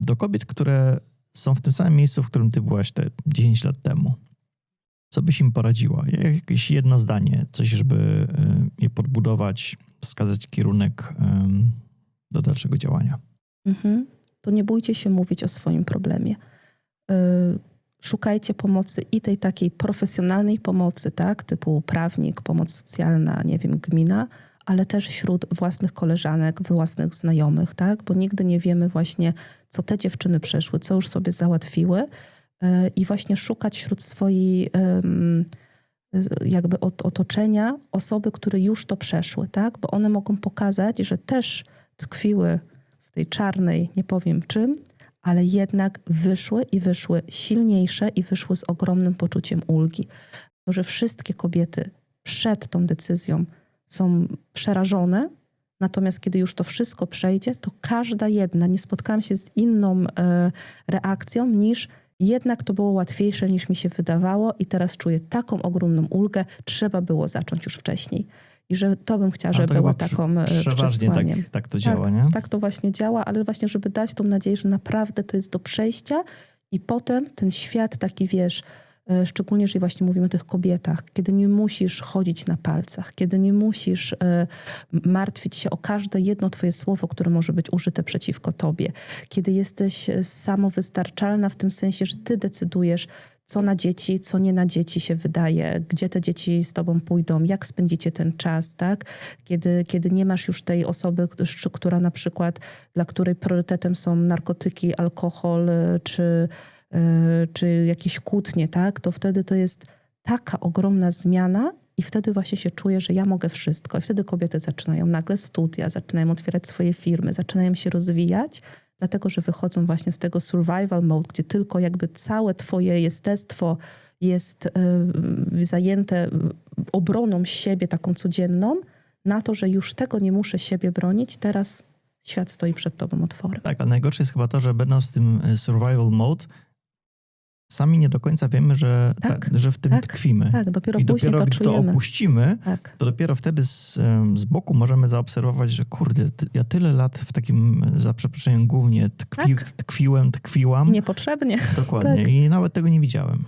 do kobiet, które są w tym samym miejscu, w którym ty byłaś te 10 lat temu. Co byś im poradziła? Jakieś jedno zdanie, coś, żeby y, je podbudować, wskazać kierunek do dalszego działania. Mhm. To nie bójcie się mówić o swoim problemie. Y, Szukajcie pomocy i tej takiej profesjonalnej pomocy, tak, typu prawnik, pomoc socjalna, nie wiem, gmina, ale też wśród własnych koleżanek, własnych znajomych, tak, bo nigdy nie wiemy właśnie, co te dziewczyny przeszły, co już sobie załatwiły y, i właśnie szukać wśród swojej jakby ot- otoczenia osoby, które już to przeszły, tak, bo one mogą pokazać, że też tkwiły w tej czarnej, nie powiem czym, ale jednak wyszły i wyszły silniejsze i wyszły z ogromnym poczuciem ulgi. Że wszystkie kobiety przed tą decyzją są przerażone, natomiast kiedy już to wszystko przejdzie, to każda jedna, nie spotkałam się z inną e, reakcją niż jednak to było łatwiejsze niż mi się wydawało i teraz czuję taką ogromną ulgę, trzeba było zacząć już wcześniej. I że to bym chciała, żeby była taką e, Przeważnie tak, tak to działa, nie? Tak to właśnie działa, ale właśnie, żeby dać tą nadzieję, że naprawdę to jest do przejścia i potem ten świat taki, wiesz, szczególnie jeżeli właśnie mówimy o tych kobietach, kiedy nie musisz chodzić na palcach, kiedy nie musisz e, martwić się o każde jedno twoje słowo, które może być użyte przeciwko tobie, kiedy jesteś e, samowystarczalna w tym sensie, że ty decydujesz, co na dzieci, co nie na dzieci się wydaje, gdzie te dzieci z tobą pójdą, jak spędzicie ten czas, tak? Kiedy, kiedy nie masz już tej osoby, któ- która na przykład, dla której priorytetem są narkotyki, alkohol y, czy, y, czy jakieś kłótnie, tak? To wtedy to jest taka ogromna zmiana i wtedy właśnie się czuje, że ja mogę wszystko. I wtedy kobiety zaczynają nagle studia, zaczynają otwierać swoje firmy, zaczynają się rozwijać, dlatego że wychodzą właśnie z tego survival mode, gdzie tylko jakby całe twoje jestestwo jest y, zajęte obroną siebie taką codzienną, na to, że już tego nie muszę siebie bronić, teraz świat stoi przed tobą otworem. Tak, ale najgorsze jest chyba to, że będąc w tym y, survival mode, sami nie do końca wiemy, że, Tak, ta, że w tym tak, tkwimy. Tak, dopiero I później dopiero to gdy to czujemy. opuścimy, tak. to dopiero wtedy z, z boku możemy zaobserwować, że kurde, ja tyle lat w takim, za przeproszeniem, głównie tkwi, Tak. tkwiłem, tkwiłam. Niepotrzebnie. Dokładnie. tak. I nawet tego nie widziałem.